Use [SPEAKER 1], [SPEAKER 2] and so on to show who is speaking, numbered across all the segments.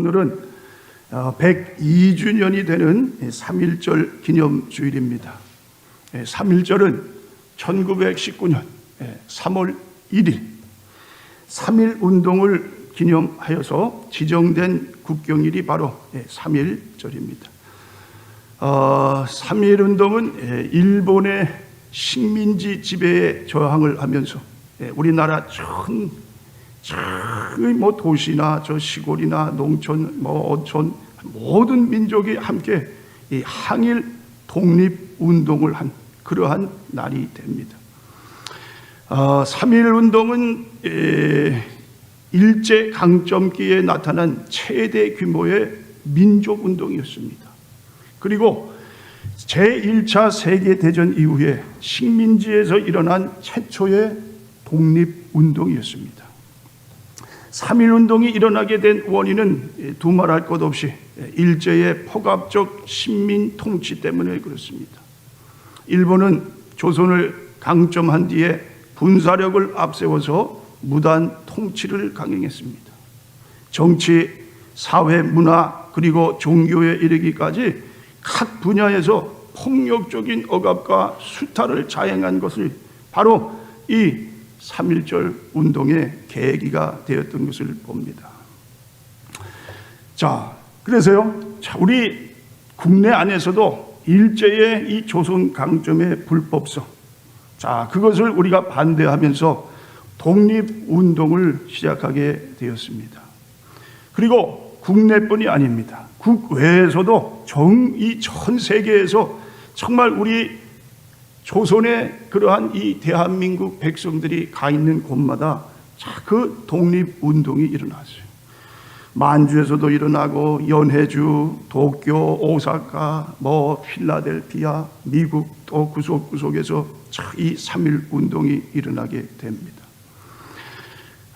[SPEAKER 1] 오늘은 102주년이 되는 3.1절 기념 주일입니다. 3.1절은 1919년 3월 1일 3.1 운동을 기념하여서 지정된 국경일이 바로 3.1절입니다. 어, 3.1 운동은 일본의 식민지 지배에 저항을 하면서 우리나라 전 뭐 도시나 저 시골이나 농촌 뭐 어촌 모든 민족이 함께 이 항일 독립 운동을 한 그러한 날이 됩니다. 어, 3.1 운동은 에, 일제 강점기에 나타난 최대 규모의 민족 운동이었습니다. 그리고 제1차 세계대전 이후에 식민지에서 일어난 최초의 독립운동이었습니다. 3.1 운동이 일어나게 된 원인은 두말할 것 없이 일제의 포갑적 식민 통치 때문에 그렇습니다. 일본은 조선을 강점한 뒤에 군사력을 앞세워서 무단 통치를 강행했습니다. 정치, 사회, 문화, 그리고 종교에 이르기까지 각 분야에서 폭력적인 억압과 수탈을 자행한 것을 바로 이 3.1절 운동의 계기가 되었던 것을 봅니다. 자, 그래서요, 자, 우리 국내 안에서도 일제의 이 조선 강점의 불법성, 자, 그것을 우리가 반대하면서 독립운동을 시작하게 되었습니다. 그리고 국내뿐이 아닙니다. 국외에서도 정, 이 전 세계에서 정말 우리 조선의 그러한 이 대한민국 백성들이 가 있는 곳마다 그 독립운동이 일어났어요. 만주에서도 일어나고 연해주, 도쿄, 오사카, 뭐 필라델피아, 미국 또 구석구석에서 이3.1 운동이 일어나게 됩니다.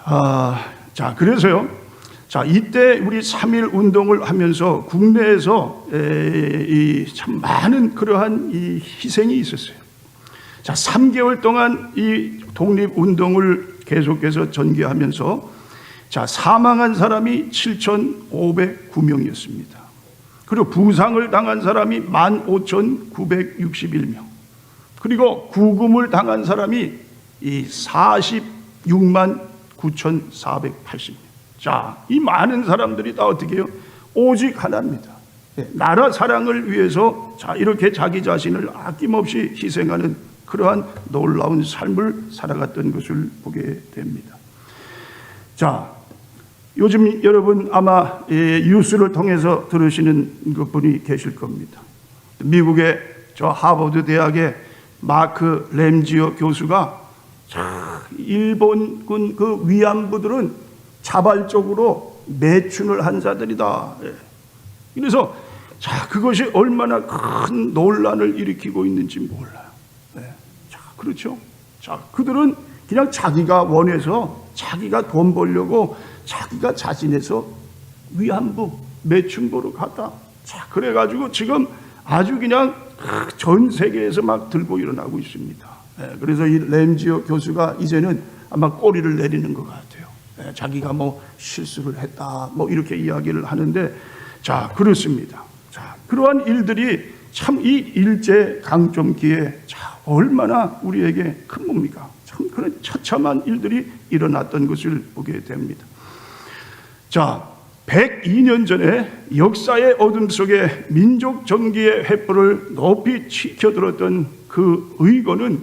[SPEAKER 1] 아, 자, 그래서요. 자, 이때 우리 3.1 운동을 하면서 국내에서 이참 많은 그러한 이 희생이 있었어요. 자, 3개월 동안 이 독립운동을 계속해서 전개하면서 자, 사망한 사람이 7,509명이었습니다. 그리고 부상을 당한 사람이 15,961명. 그리고 구금을 당한 사람이 이 46만 9,480명. 자, 이 많은 사람들이 다 어떻게 해요? 오직 하나입니다. 나라 사랑을 위해서 자, 이렇게 자기 자신을 아낌없이 희생하는 그러한 놀라운 삶을 살아갔던 것을 보게 됩니다. 자, 요즘 여러분 아마 뉴스를 통해서 들으시는 분이 계실 겁니다. 미국의 저 하버드 대학의 마크 램지어 교수가 일본군 그 위안부들은 자발적으로 매춘을 한 자들이다. 예. 그래서 자 그것이 얼마나 큰 논란을 일으키고 있는지 몰라요. 그렇죠? 자, 그들은 그냥 자기가 원해서 자기가 돈 벌려고 자기가 자신에서 위안부 매춘부로 갔다. 자, 그래가지고 지금 아주 그냥 전 세계에서 막 들고 일어나고 있습니다. 예, 그래서 이 램지어 교수가 이제는 아마 꼬리를 내리는 것 같아요. 예, 자기가 뭐 실수를 했다, 뭐 이렇게 이야기를 하는데, 자, 그렇습니다. 자, 그러한 일들이 참 이 일제 강점기에 자, 얼마나 우리에게 큰 뭡니까? 참 그런 처참한 일들이 일어났던 것을 보게 됩니다. 자, 102년 전에 역사의 어둠 속에 민족 정기의 횃불을 높이 치켜들었던 그 의거는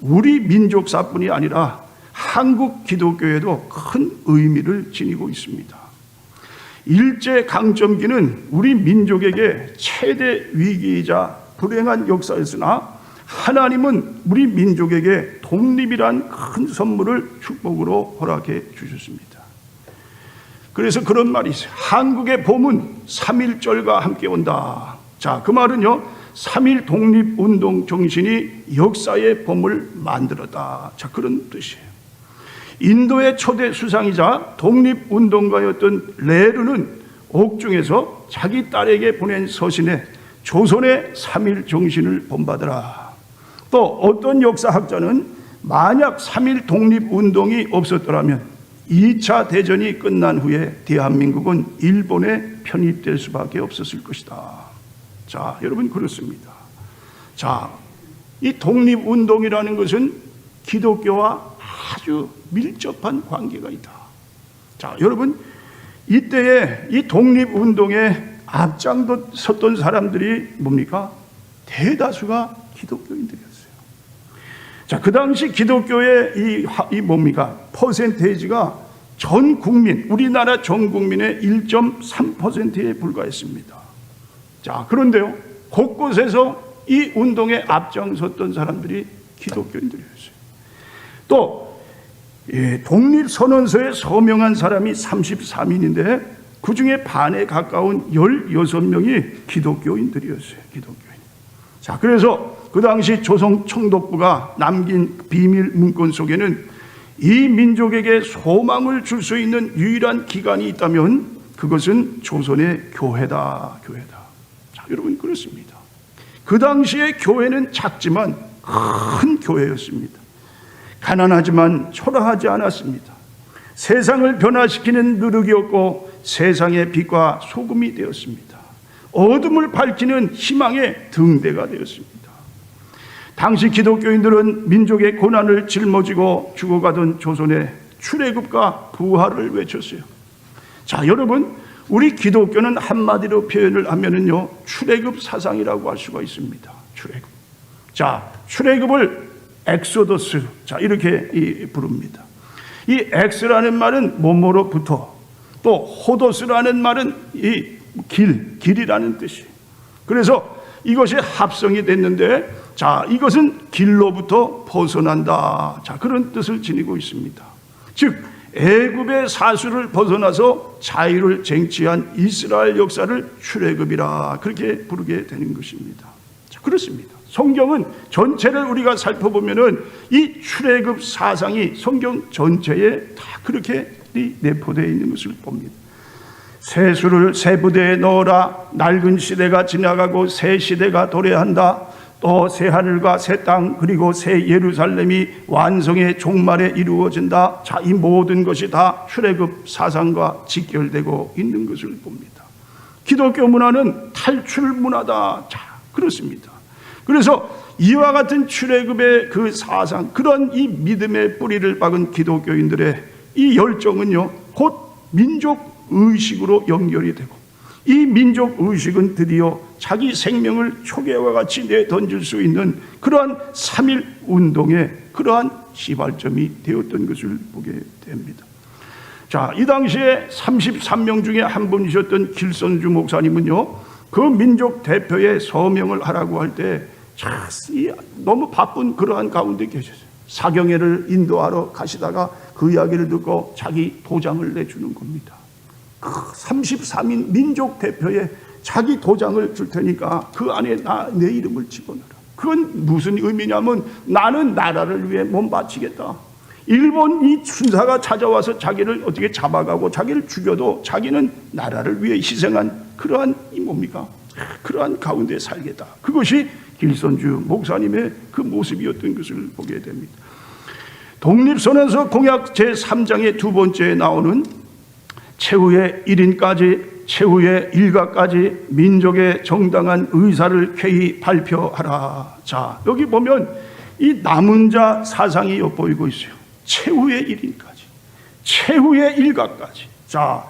[SPEAKER 1] 우리 민족사뿐이 아니라 한국 기독교에도 큰 의미를 지니고 있습니다. 일제 강점기는 우리 민족에게 최대 위기이자 불행한 역사였으나 하나님은 우리 민족에게 독립이란 큰 선물을 축복으로 허락해 주셨습니다. 그래서 그런 말이 있어요. 한국의 봄은 3.1절과 함께 온다. 자, 그 말은요. 3.1 독립운동 정신이 역사의 봄을 만들었다. 자, 그런 뜻이에요. 인도의 초대 수상이자 독립운동가였던 레르는 옥중에서 자기 딸에게 보낸 서신에 조선의 3.1 정신을 본받으라. 또 어떤 역사학자는 만약 3.1 독립운동이 없었더라면 2차 대전이 끝난 후에 대한민국은 일본에 편입될 수밖에 없었을 것이다. 자, 여러분 그렇습니다. 자, 이 독립운동이라는 것은 기독교와 아주 밀접한 관계가 있다. 자, 여러분 이때에 이 독립운동에 앞장도 섰던 사람들이 뭡니까? 대다수가 기독교인들이었어요. 자, 그 당시 기독교의 이, 하- 이 뭡니까? 퍼센테이지가 전 국민, 우리나라 전 국민의 1.3%에 불과했습니다. 자, 그런데요, 곳곳에서 이 운동에 앞장섰던 사람들이 기독교인들이었어요. 또, 예, 독립선언서에 서명한 사람이 33인인데, 그 중에 반에 가까운 16명이 기독교인들이었어요. 기독교인. 자, 그래서 그 당시 조선 총독부가 남긴 비밀 문건 속에는 이 민족에게 소망을 줄 수 있는 유일한 기관이 있다면 그것은 조선의 교회다, 교회다. 자, 여러분 그렇습니다. 그 당시의 교회는 작지만 큰 교회였습니다. 가난하지만 초라하지 않았습니다. 세상을 변화시키는 누룩이었고 세상의 빛과 소금이 되었습니다. 어둠을 밝히는 희망의 등대가 되었습니다. 당시 기독교인들은 민족의 고난을 짊어지고 죽어가던 조선의 출애굽과 부활을 외쳤어요. 자, 여러분, 우리 기독교는 한마디로 표현을 하면은요, 출애굽 사상이라고 할 수가 있습니다. 출애굽. 자, 출애굽을 엑소더스. 자, 이렇게 이 부릅니다. 이 엑스라는 말은 뭐뭐로부터 또 호도스라는 말은 이 길, 길이라는 뜻이. 그래서 이것이 합성이 됐는데 자, 이것은 길로부터 벗어난다. 자, 그런 뜻을 지니고 있습니다. 즉 애굽의 사수를 벗어나서 자유를 쟁취한 이스라엘 역사를 출애굽이라 그렇게 부르게 되는 것입니다. 자, 그렇습니다. 성경은 전체를 우리가 살펴보면은 이 출애굽 사상이 성경 전체에 다 그렇게 내포되어 있는 것을 봅니다. 세수를 새 부대에 넣어라. 낡은 시대가 지나가고 새 시대가 도래한다. 또 새 하늘과 새 땅 그리고 새 예루살렘이 완성의 종말에 이루어진다. 자, 이 모든 것이 다 출애굽 사상과 직결되고 있는 것을 봅니다. 기독교 문화는 탈출 문화다. 자, 그렇습니다. 그래서 이와 같은 출애굽의 그 사상, 그런 이 믿음의 뿌리를 박은 기독교인들의 이 열정은요, 곧 민족 의식으로 연결이 되고 이 민족 의식은 드디어 자기 생명을 초계와 같이 내던질 수 있는 그러한 3.1 운동의 그러한 시발점이 되었던 것을 보게 됩니다. 자, 이 당시에 33명 중에 한 분이셨던 길선주 목사님은요, 그 민족 대표의 서명을 하라고 할 때, 참, 이 너무 바쁜 그러한 가운데 계셨어요. 사경회를 인도하러 가시다가 그 이야기를 듣고 자기 도장을 내주는 겁니다. 33인 민족 대표에 자기 도장을 줄 테니까 그 안에 나, 내 이름을 집어넣어라. 그건 무슨 의미냐면 나는 나라를 위해 몸 바치겠다. 일본 이 순사가 찾아와서 자기를 어떻게 잡아가고 자기를 죽여도 자기는 나라를 위해 희생한 그러한 이 뭡니까? 그러한 가운데 살겠다. 그것이 길선주 목사님의 그 모습이었던 것을 보게 됩니다. 독립선언서 공약 제3장의 두 번째에 나오는 최후의 1인까지 최후의 일가까지 민족의 정당한 의사를 쾌히 발표하라. 자, 여기 보면 이 남은 자 사상이 엿보이고 있어요. 최후의 1인까지. 최후의 일가까지. 자,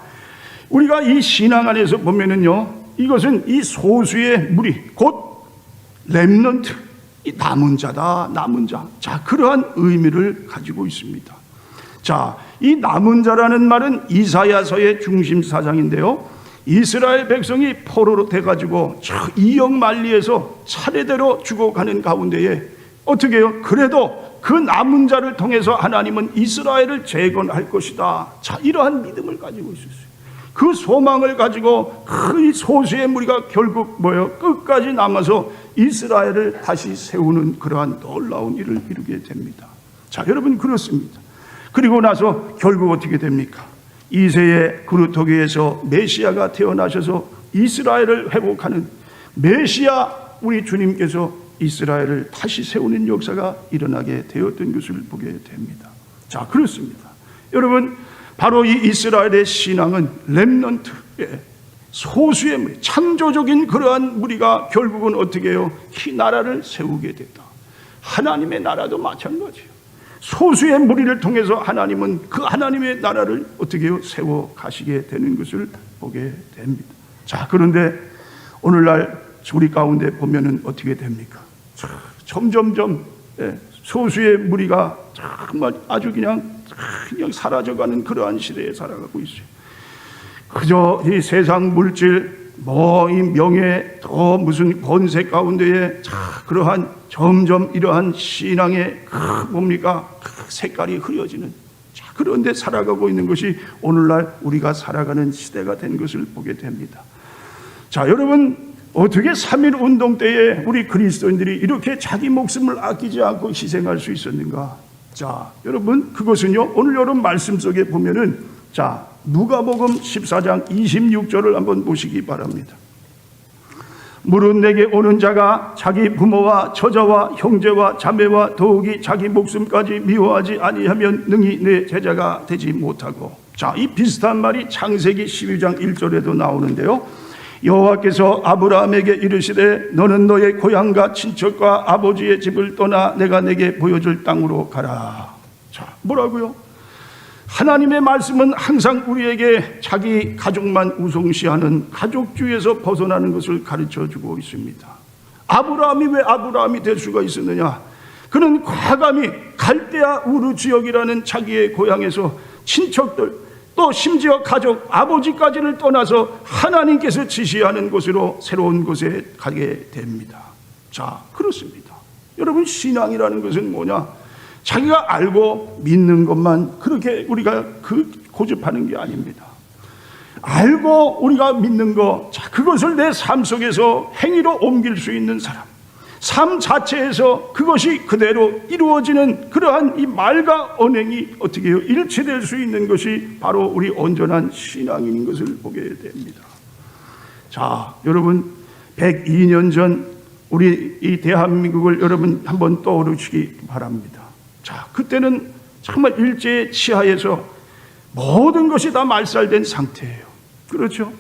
[SPEAKER 1] 우리가 이 신앙 안에서 보면은요. 이것은 이 소수의 무리, 곧 렘넌트, 이 남은 자다, 남은 자. 자, 그러한 의미를 가지고 있습니다. 자, 이 남은 자라는 말은 이사야서의 중심 사장인데요. 이스라엘 백성이 포로로 돼가지고 이역 만리에서 차례대로 죽어가는 가운데에 어떻게 해요? 그래도 그 남은 자를 통해서 하나님은 이스라엘을 재건할 것이다. 자, 이러한 믿음을 가지고 있었어요. 그 소망을 가지고 그 소수의 무리가 결국 뭐예요? 끝까지 남아서 이스라엘을 다시 세우는 그러한 놀라운 일을 이루게 됩니다. 자, 여러분 그렇습니다. 그리고 나서 결국 어떻게 됩니까? 이세의 그루터기에서 메시아가 태어나셔서 이스라엘을 회복하는 메시아 우리 주님께서 이스라엘을 다시 세우는 역사가 일어나게 되었던 것을 보게 됩니다. 자, 그렇습니다. 여러분, 바로 이 이스라엘의 신앙은 렘넌트, 예, 소수의 무리, 창조적인 그러한 무리가 결국은 어떻게 해요? 이 나라를 세우게 됐다. 하나님의 나라도 마찬가지예요. 소수의 무리를 통해서 하나님은 그 하나님의 나라를 어떻게? 세워 가시게 되는 것을 보게 됩니다. 자, 그런데 오늘날 우리 가운데 보면은 어떻게 됩니까? 자, 점점점 예, 소수의 무리가 정말 아주 그냥 그냥 사라져가는 그러한 시대에 살아가고 있어요. 그저 이 세상 물질, 뭐 이 명예, 또 무슨 권세 가운데에 자, 그러한 점점 이러한 신앙의 그 뭡니까 그 색깔이 흐려지는. 자, 그런데 살아가고 있는 것이 오늘날 우리가 살아가는 시대가 된 것을 보게 됩니다. 자, 여러분 어떻게 3.1 운동 때에 우리 그리스도인들이 이렇게 자기 목숨을 아끼지 않고 희생할 수 있었는가? 자, 여러분 그것은요. 오늘 여러분 말씀 속에 보면은 자, 누가복음 14장 26절을 한번 보시기 바랍니다. 무릇 내게 오는 자가 자기 부모와 처자와 형제와 자매와 더욱이 자기 목숨까지 미워하지 아니하면 능히 내 제자가 되지 못하고 자, 이 비슷한 말이 창세기 12장 1절에도 나오는데요. 여호와께서 아브라함에게 이르시되 너는 너의 고향과 친척과 아버지의 집을 떠나 내가 내게 보여줄 땅으로 가라. 자, 뭐라고요? 하나님의 말씀은 항상 우리에게 자기 가족만 우송시하는 가족주의에서 벗어나는 것을 가르쳐 주고 있습니다. 아브라함이 왜 아브라함이 될 수가 있었느냐? 그는 과감히 갈대아 우르 지역이라는 자기의 고향에서 친척들 또 심지어 가족 아버지까지를 떠나서 하나님께서 지시하는 곳으로 새로운 곳에 가게 됩니다. 자, 그렇습니다. 여러분 신앙이라는 것은 뭐냐? 자기가 알고 믿는 것만 그렇게 우리가 그 고집하는 게 아닙니다. 알고 우리가 믿는 것, 자, 그것을 내 삶 속에서 행위로 옮길 수 있는 사람. 삶 자체에서 그것이 그대로 이루어지는 그러한 이 말과 언행이 어떻게 해요? 일치될 수 있는 것이 바로 우리 온전한 신앙인 것을 보게 됩니다. 자, 여러분, 102년 전 우리 이 대한민국을 여러분 한번 떠오르시기 바랍니다. 자, 그때는 정말 일제 치하에서 모든 것이 다 말살된 상태예요. 그렇죠?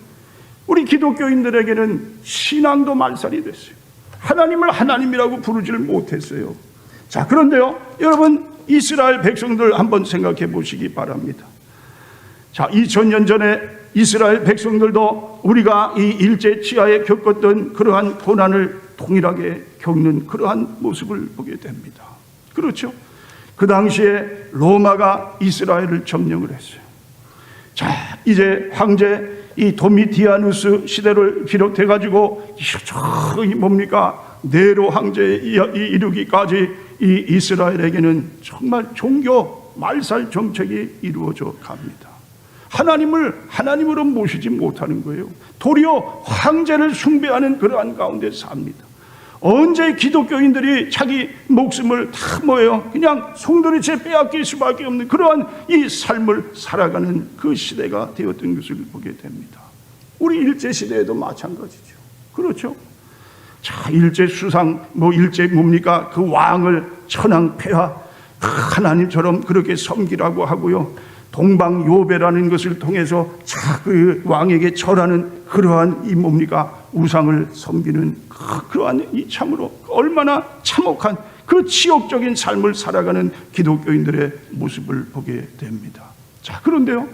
[SPEAKER 1] 우리 기독교인들에게는 신앙도 말살이 됐어요. 하나님을 하나님이라고 부르지를 못했어요. 자, 그런데요, 여러분, 이스라엘 백성들 한번 생각해 보시기 바랍니다. 자, 2000년 전에 이스라엘 백성들도 우리가 이 일제 치하에 겪었던 그러한 고난을 동일하게 겪는 그러한 모습을 보게 됩니다. 그렇죠? 그 당시에 로마가 이스라엘을 점령을 했어요. 자, 이제 황제 이 도미티아누스 시대를 비롯해 가지고 저기 뭡니까 네로 황제에 이르기까지 이 이스라엘에게는 정말 종교 말살 정책이 이루어져 갑니다. 하나님을 하나님으로 모시지 못하는 거예요. 도리어 황제를 숭배하는 그러한 가운데 삽니다. 언제 기독교인들이 자기 목숨을 다 뭐예요? 그냥 송두리째 빼앗길 수밖에 없는 그러한 이 삶을 살아가는 그 시대가 되었던 것을 보게 됩니다. 우리 일제 시대에도 마찬가지죠. 그렇죠? 자, 일제 수상, 뭐 일제 뭡니까? 그 왕을 천황 폐하 하나님처럼 그렇게 섬기라고 하고요. 동방 요배라는 것을 통해서 자그 왕에게 절하는 그러한 이 뭡니까 우상을 섬기는 그- 그러한 이 참으로 얼마나 참혹한 그 치욕적인 삶을 살아가는 기독교인들의 모습을 보게 됩니다. 자 그런데요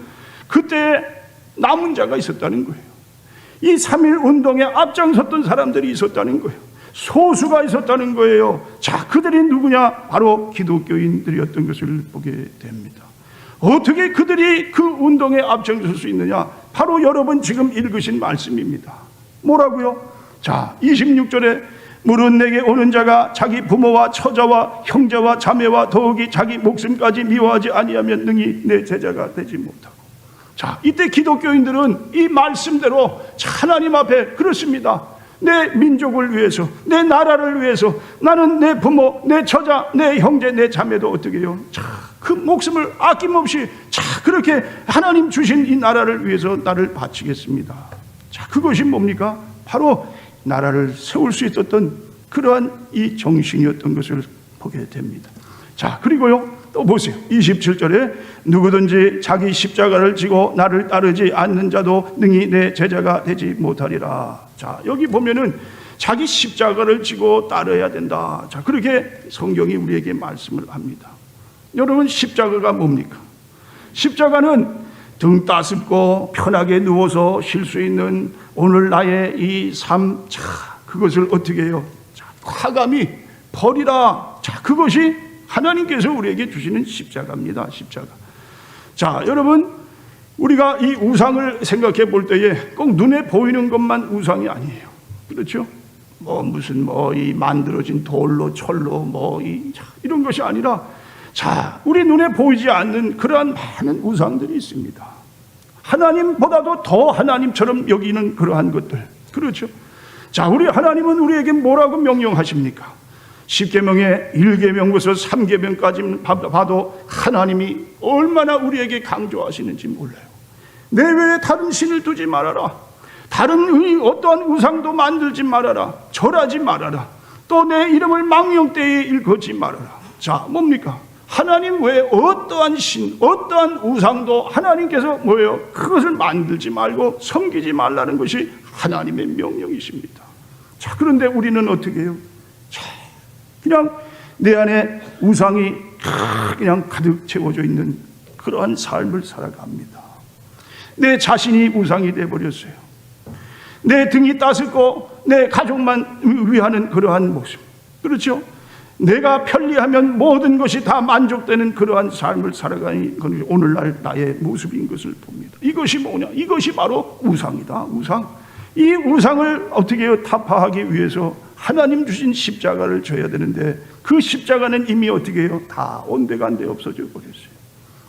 [SPEAKER 1] 그때 남은 자가 있었다는 거예요. 이3.1 운동에 앞장섰던 사람들이 있었다는 거예요. 소수가 있었다는 거예요. 자, 그들이 누구냐? 바로 기독교인들이었던 것을 보게 됩니다. 어떻게 그들이 그 운동에 앞장설 수 있느냐? 바로 여러분 지금 읽으신 말씀입니다. 뭐라고요? 자, 26절에 물은 내게 오는 자가 자기 부모와 처자와 형제와 자매와 더욱이 자기 목숨까지 미워하지 아니하면 능히 내 제자가 되지 못하고. 자, 이때 기독교인들은 이 말씀대로 하나님 앞에 그렇습니다. 내 민족을 위해서, 내 나라를 위해서, 나는 내 부모, 내 처자, 내 형제, 내 자매도 어떻게 해요? 자, 그 목숨을 아낌없이 자, 그렇게 하나님 주신 이 나라를 위해서 나를 바치겠습니다. 자, 그것이 뭡니까? 바로 나라를 세울 수 있었던 그러한 이 정신이었던 것을 보게 됩니다. 자, 그리고요, 또 보세요. 27절에 누구든지 자기 십자가를 지고 나를 따르지 않는 자도 능히 내 제자가 되지 못하리라. 자, 여기 보면은 자기 십자가를 지고 따라야 된다. 자, 그렇게 성경이 우리에게 말씀을 합니다. 여러분, 십자가가 뭡니까? 십자가는 등 따습고 편하게 누워서 쉴 수 있는 오늘 나의 이 삶, 자, 그것을 어떻게 해요? 자, 과감히 버리라. 자, 그것이 하나님께서 우리에게 주시는 십자가입니다. 십자가. 자, 여러분, 우리가 이 우상을 생각해 볼 때에 꼭 눈에 보이는 것만 우상이 아니에요. 그렇죠? 뭐 무슨 뭐 이 만들어진 돌로 철로 뭐 이 이런 것이 아니라 자, 우리 눈에 보이지 않는 그러한 많은 우상들이 있습니다. 하나님보다도 더 하나님처럼 여기는 그러한 것들. 그렇죠? 자, 우리 하나님은 우리에게 뭐라고 명령하십니까? 10계명의 1계명부터 3계명까지 봐도 하나님이 얼마나 우리에게 강조하시는지 몰라요. 내 외에 다른 신을 두지 말아라. 다른 의 어떠한 우상도 만들지 말아라. 절하지 말아라. 또 내 이름을 망령때에 일컫지 말아라. 자, 뭡니까? 하나님 외에 어떠한 신, 어떠한 우상도 하나님께서 뭐예요? 그것을 만들지 말고 섬기지 말라는 것이 하나님의 명령이십니다. 자, 그런데 우리는 어떻게 해요? 자, 그냥 내 안에 우상이 그냥 가득 채워져 있는 그러한 삶을 살아갑니다. 내 자신이 우상이 되어 버렸어요. 내 등이 따스고 내 가족만 위하는 그러한 모습. 그렇죠? 내가 편리하면 모든 것이 다 만족되는 그러한 삶을 살아가는 것이 오늘날 나의 모습인 것을 봅니다. 이것이 뭐냐? 이것이 바로 우상이다. 우상. 이 우상을 어떻게? 타파하기 위해서 하나님 주신 십자가를 져야 되는데 그 십자가는 이미 어떻게 해요? 다 온데간데 없어져 버렸어요.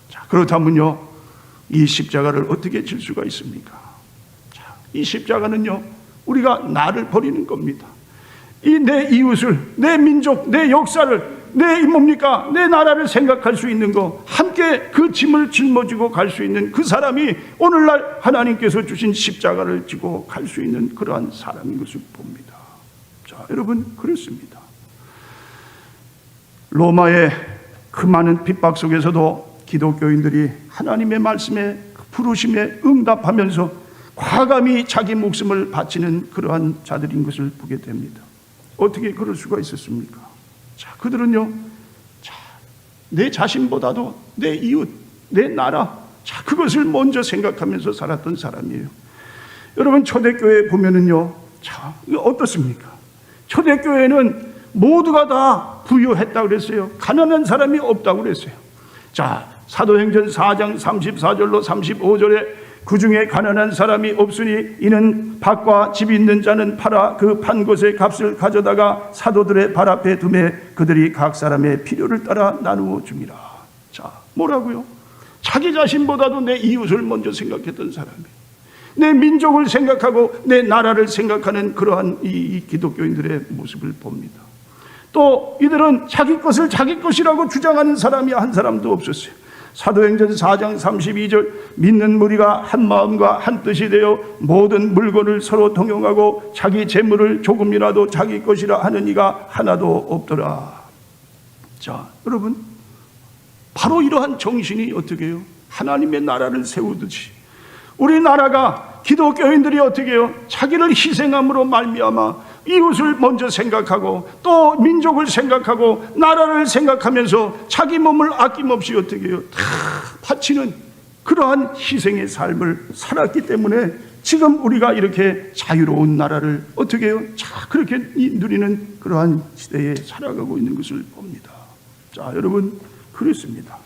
[SPEAKER 1] 자, 그렇다면요. 이 십자가를 어떻게 질 수가 있습니까? 자, 이 십자가는요. 우리가 나를 버리는 겁니다. 이 내 이웃을, 내 민족, 내 역사를, 내 뭡니까? 내 나라를 생각할 수 있는 거, 함께 그 짐을 짊어지고 갈 수 있는 그 사람이 오늘날 하나님께서 주신 십자가를 지고 갈 수 있는 그러한 사람인 것을 봅니다. 자, 여러분, 그렇습니다. 로마의 그 많은 핍박 속에서도 기독교인들이 하나님의 말씀에 그 부르심에 응답하면서 과감히 자기 목숨을 바치는 그러한 자들인 것을 보게 됩니다. 어떻게 그럴 수가 있었습니까? 자, 그들은요, 자, 내 자신보다도 내 이웃, 내 나라, 자, 그것을 먼저 생각하면서 살았던 사람이에요. 여러분, 초대교회 보면은요, 자, 어떻습니까? 초대교회는 모두가 다 부유했다고 그랬어요. 가난한 사람이 없다고 그랬어요. 자, 사도행전 4장 34절로 35절에 그 중에 가난한 사람이 없으니 이는 밭과 집 있는 자는 팔아 그 판 곳의 값을 가져다가 사도들의 발 앞에 두매 그들이 각 사람의 필요를 따라 나누어 줍니다. 자, 뭐라고요? 자기 자신보다도 내 이웃을 먼저 생각했던 사람이에요. 내 민족을 생각하고 내 나라를 생각하는 그러한 이, 이 기독교인들의 모습을 봅니다. 또 이들은 자기 것을 자기 것이라고 주장하는 사람이 한 사람도 없었어요. 사도행전 4장 32절 믿는 무리가 한 마음과 한 뜻이 되어 모든 물건을 서로 통용하고 자기 재물을 조금이라도 자기 것이라 하는 이가 하나도 없더라. 자, 여러분 바로 이러한 정신이 어떻게 해요? 하나님의 나라를 세우듯이 우리나라가 기독교인들이 어떻게 해요? 자기를 희생함으로 말미암아 이웃을 먼저 생각하고 또 민족을 생각하고 나라를 생각하면서 자기 몸을 아낌없이 어떻게 해요? 다 바치는 그러한 희생의 삶을 살았기 때문에 지금 우리가 이렇게 자유로운 나라를 어떻게 해요? 자, 그렇게 누리는 그러한 시대에 살아가고 있는 것을 봅니다. 자, 여러분, 그렇습니다.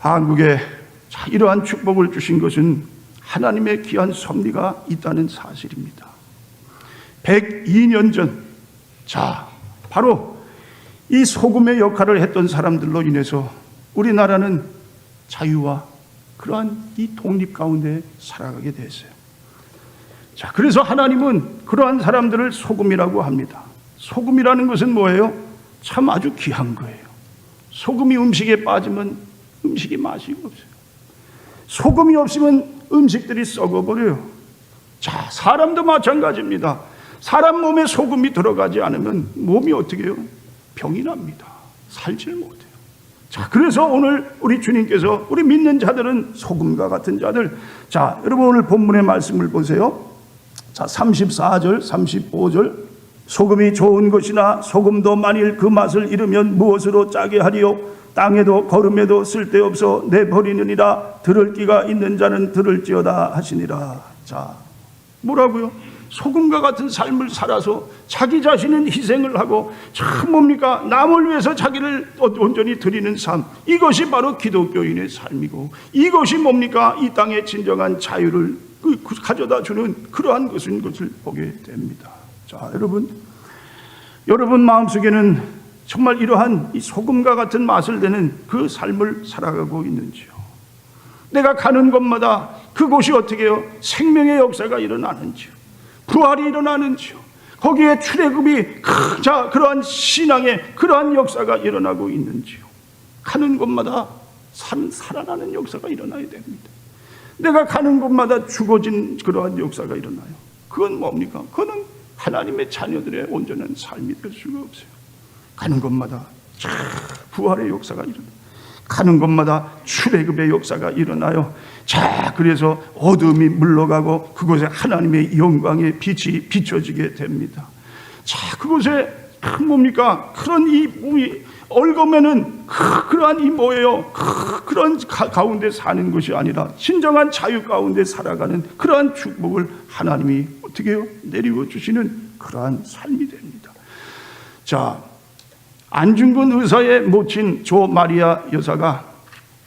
[SPEAKER 1] 한국에 자, 이러한 축복을 주신 것은 하나님의 귀한 섭리가 있다는 사실입니다. 102년 전, 자, 바로 이 소금의 역할을 했던 사람들로 인해서 우리나라는 자유와 그러한 이 독립 가운데 살아가게 됐어요. 자, 그래서 하나님은 그러한 사람들을 소금이라고 합니다. 소금이라는 것은 뭐예요? 참 아주 귀한 거예요. 소금이 음식에 빠지면 음식이 맛이 없어요. 소금이 없으면 음식들이 썩어버려요. 자, 사람도 마찬가지입니다. 사람 몸에 소금이 들어가지 않으면 몸이 어떻게 해요? 병이 납니다. 살지를 못해요. 자, 그래서 오늘 우리 주님께서 우리 믿는 자들은 소금과 같은 자들. 자, 여러분 오늘 본문의 말씀을 보세요. 자, 34절, 35절. 소금이 좋은 것이나 소금도 만일 그 맛을 잃으면 무엇으로 짜게 하리요? 땅에도 걸음에도 쓸데없어 내버리느니라 들을 끼가 있는 자는 들을지어다 하시니라. 자, 뭐라고요? 소금과 같은 삶을 살아서 자기 자신은 희생을 하고 참 뭡니까 남을 위해서 자기를 온전히 드리는 삶 이것이 바로 기독교인의 삶이고 이것이 뭡니까 이 땅의 진정한 자유를 그- 그 가져다 주는 그러한 것인 것을 보게 됩니다. 자 여러분 여러분 마음속에는 정말 이러한 이 소금과 같은 맛을 내는 그 삶을 살아가고 있는지요? 내가 가는 곳마다 그곳이 어떻게 해요? 생명의 역사가 일어나는지요. 부활이 일어나는지요. 거기에 출애굽이 크- 자 그러한 신앙의 그러한 역사가 일어나고 있는지요. 가는 곳마다 산, 살아나는 역사가 일어나야 됩니다. 내가 가는 곳마다 죽어진 그러한 역사가 일어나요. 그건 뭡니까? 그거는 하나님의 자녀들의 온전한 삶이 될 수가 없어요. 가는 곳마다 참 부활의 역사가 일어나요. 가는 곳마다 출애굽의 역사가 일어나요. 자, 그래서 어둠이 물러가고 그곳에 하나님의 영광의 빛이 비춰지게 됩니다. 자, 그곳에 그 뭡니까? 그런 이 몸이 그- 그러한 이 뭐예요? 그- 그런 가, 가운데 사는 것이 아니라 진정한 자유 가운데 살아가는 그러한 축복을 하나님이 어떻게 해요? 내리고 주시는 그러한 삶이 됩니다. 자, 안중근 의사의 모친 조 마리아 여사가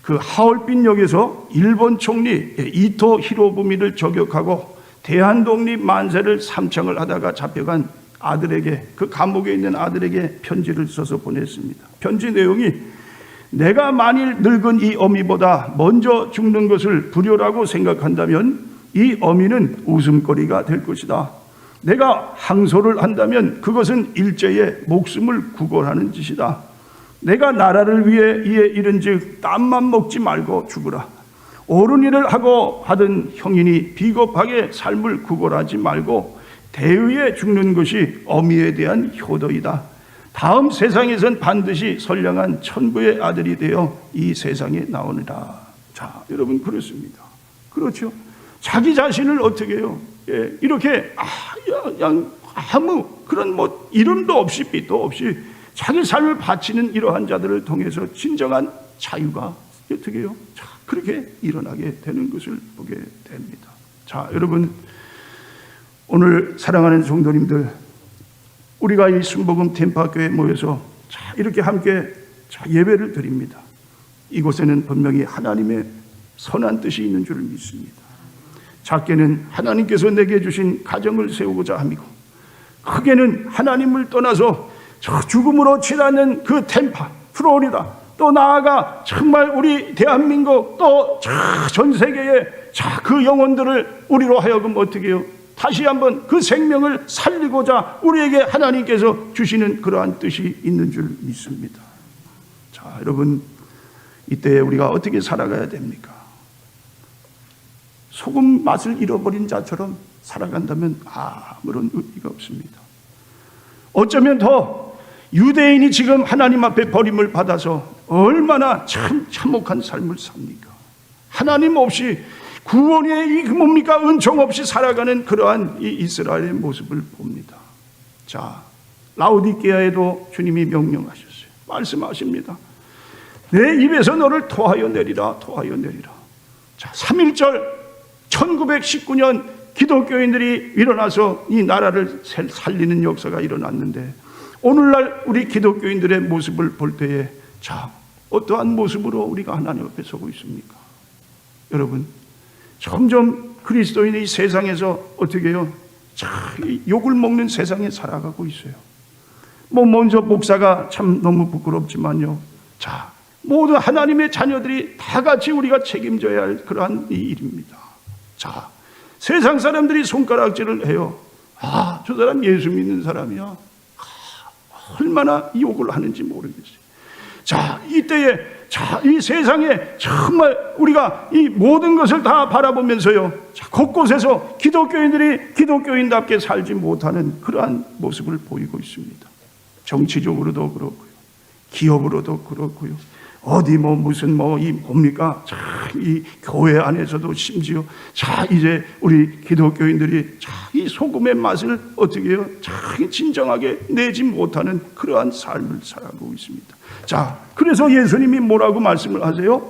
[SPEAKER 1] 그 하얼빈역에서 일본 총리 이토 히로부미를 저격하고 대한독립 만세를 삼창을 하다가 잡혀간 아들에게 그 감옥에 있는 아들에게 편지를 써서 보냈습니다. 편지 내용이 내가 만일 늙은 이 어미보다 먼저 죽는 것을 불효라고 생각한다면 이 어미는 웃음거리가 될 것이다. 내가 항소를 한다면 그것은 일제의 목숨을 구걸하는 짓이다. 내가 나라를 위해 이에 이른즉 땀만 먹지 말고 죽으라. 옳은 일을 하고 하던 형인이 비겁하게 삶을 구걸하지 말고 대의에 죽는 것이 어미에 대한 효도이다. 다음 세상에선 반드시 선량한 천부의 아들이 되어 이 세상에 나오느라. 자, 여러분 그렇습니다. 그렇죠. 자기 자신을 어떻게 해요? 예, 이렇게 아, 야, 야, 아무 그런 뭐 이름도 없이 빛도 없이 자기 삶을 바치는 이러한 자들을 통해서 진정한 자유가 어떻게 해요? 자, 그렇게 일어나게 되는 것을 보게 됩니다. 자, 여러분 오늘 사랑하는 성도님들 우리가 이 순복음 템파교에 모여서 자, 이렇게 함께 자, 예배를 드립니다. 이곳에는 분명히 하나님의 선한 뜻이 있는 줄 믿습니다. 작게는 하나님께서 내게 주신 가정을 세우고자 함이고 크게는 하나님을 떠나서 저 죽음으로 치닫는 그 템파 플로리다 또 나아가 정말 우리 대한민국 또 전 세계의 자그 영혼들을 우리로 하여금 어떻게 해요? 다시 한번 그 생명을 살리고자 우리에게 하나님께서 주시는 그러한 뜻이 있는 줄 믿습니다. 자, 여러분 이때 우리가 어떻게 살아가야 됩니까? 소금 맛을 잃어버린 자처럼 살아간다면 아무런 의미가 없습니다. 어쩌면 더 유대인이 지금 하나님 앞에 버림을 받아서 얼마나 참 참혹한 삶을 삽니까? 하나님 없이 구원의 이 뭡니까 은총 없이 살아가는 그러한 이 이스라엘의 모습을 봅니다. 자 라우디게아에도 주님이 명령하셨어요. 말씀하십니다. 내 입에서 너를 토하여 내리라, 토하여 내리라. 자, 3.1절 1919년 기독교인들이 일어나서 이 나라를 살리는 역사가 일어났는데 오늘날 우리 기독교인들의 모습을 볼 때에 자, 어떠한 모습으로 우리가 하나님 앞에 서고 있습니까? 여러분, 점점 그리스도인이 세상에서 어떻게 해요? 욕을 먹는 세상에 살아가고 있어요. 뭐 먼저 목사가 참 너무 부끄럽지만요. 자, 모두 하나님의 자녀들이 다 같이 우리가 책임져야 할 그러한 이 일입니다. 자, 세상 사람들이 손가락질을 해요. 아, 저 사람 예수 믿는 사람이야. 아, 얼마나 욕을 하는지 모르겠어요. 자, 이때에, 자, 이 세상에 정말 우리가 이 모든 것을 다 바라보면서요. 자, 곳곳에서 기독교인들이 기독교인답게 살지 못하는 그러한 모습을 보이고 있습니다. 정치적으로도 그렇고요. 기업으로도 그렇고요. 어디 뭐 무슨 뭐 이 뭡니까? 자, 이 교회 안에서도 심지어 자 이제 우리 기독교인들이 자이 소금의 맛을 어떻게 해요? 자 진정하게 내지 못하는 그러한 삶을 살아가고 있습니다. 자, 그래서 예수님이 뭐라고 말씀을 하세요?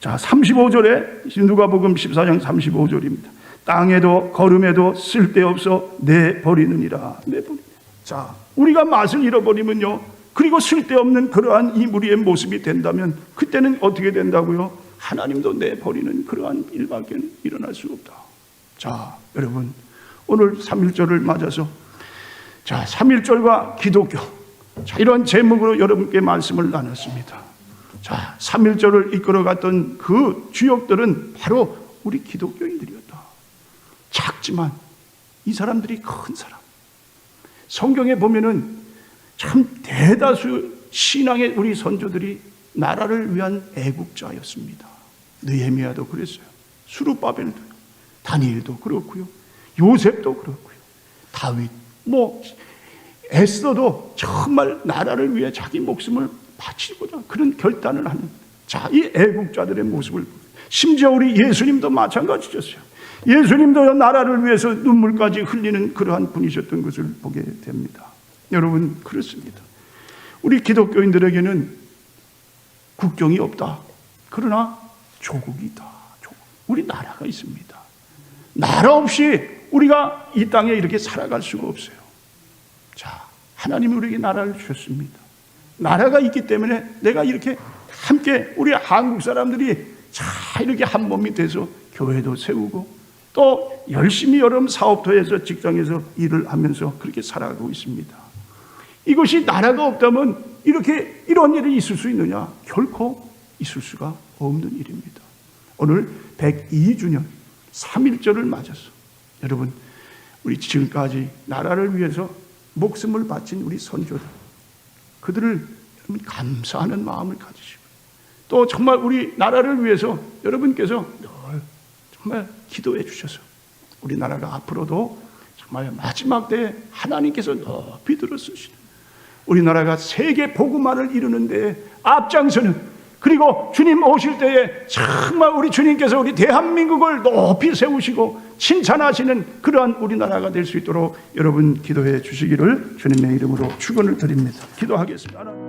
[SPEAKER 1] 자, 35절에 누가복음 14장 35절입니다. 땅에도 걸음에도 쓸데없어 내 버리느니라. 내 버리. 자, 우리가 맛을 잃어버리면요. 그리고 쓸데없는 그러한 이 무리의 모습이 된다면 그때는 어떻게 된다고요? 하나님도 내버리는 그러한 일밖에 일어날 수 없다. 자, 여러분. 오늘 3.1절을 맞아서 자, 3.1절과 기독교. 자, 이런 제목으로 여러분께 말씀을 나눴습니다. 자, 3.1절을 이끌어갔던 그 주역들은 바로 우리 기독교인들이었다. 작지만 이 사람들이 큰 사람. 성경에 보면은 참 대다수 신앙의 우리 선조들이 나라를 위한 애국자였습니다. 느헤미야도 그랬어요. 수르바벨도요. 다니엘도 그렇고요. 요셉도 그렇고요. 다윗 뭐 에스더도 정말 나라를 위해 자기 목숨을 바치고자 그런 결단을 하는 자, 이 애국자들의 모습을 심지어 우리 예수님도 마찬가지였어요. 예수님도 나라를 위해서 눈물까지 흘리는 그러한 분이셨던 것을 보게 됩니다. 여러분 그렇습니다. 우리 기독교인들에게는 국경이 없다. 그러나 조국이 있다. 조국. 우리 나라가 있습니다. 나라 없이 우리가 이 땅에 이렇게 살아갈 수가 없어요. 자, 하나님이 우리에게 나라를 주셨습니다. 나라가 있기 때문에 내가 이렇게 함께 우리 한국 사람들이 자 이렇게 한 몸이 돼서 교회도 세우고 또 열심히 여러분 사업도 해서 직장에서 일을 하면서 그렇게 살아가고 있습니다. 이것이 나라가 없다면 이렇게 이런 일이 있을 수 있느냐? 결코 있을 수가 없는 일입니다. 오늘 102주년 3.1절을 맞아서 여러분 우리 지금까지 나라를 위해서 목숨을 바친 우리 선조들 그들을 여러분 감사하는 마음을 가지시고 또 정말 우리 나라를 위해서 여러분께서 늘 정말 기도해 주셔서 우리나라가 앞으로도 정말 마지막 때에 하나님께서 높이 들어 쓰시는 우리나라가 세계 복음화를 이루는데 앞장서는 그리고 주님 오실 때에 정말 우리 주님께서 우리 대한민국을 높이 세우시고 칭찬하시는 그러한 우리나라가 될 수 있도록 여러분 기도해 주시기를 주님의 이름으로 축원을 드립니다. 기도하겠습니다.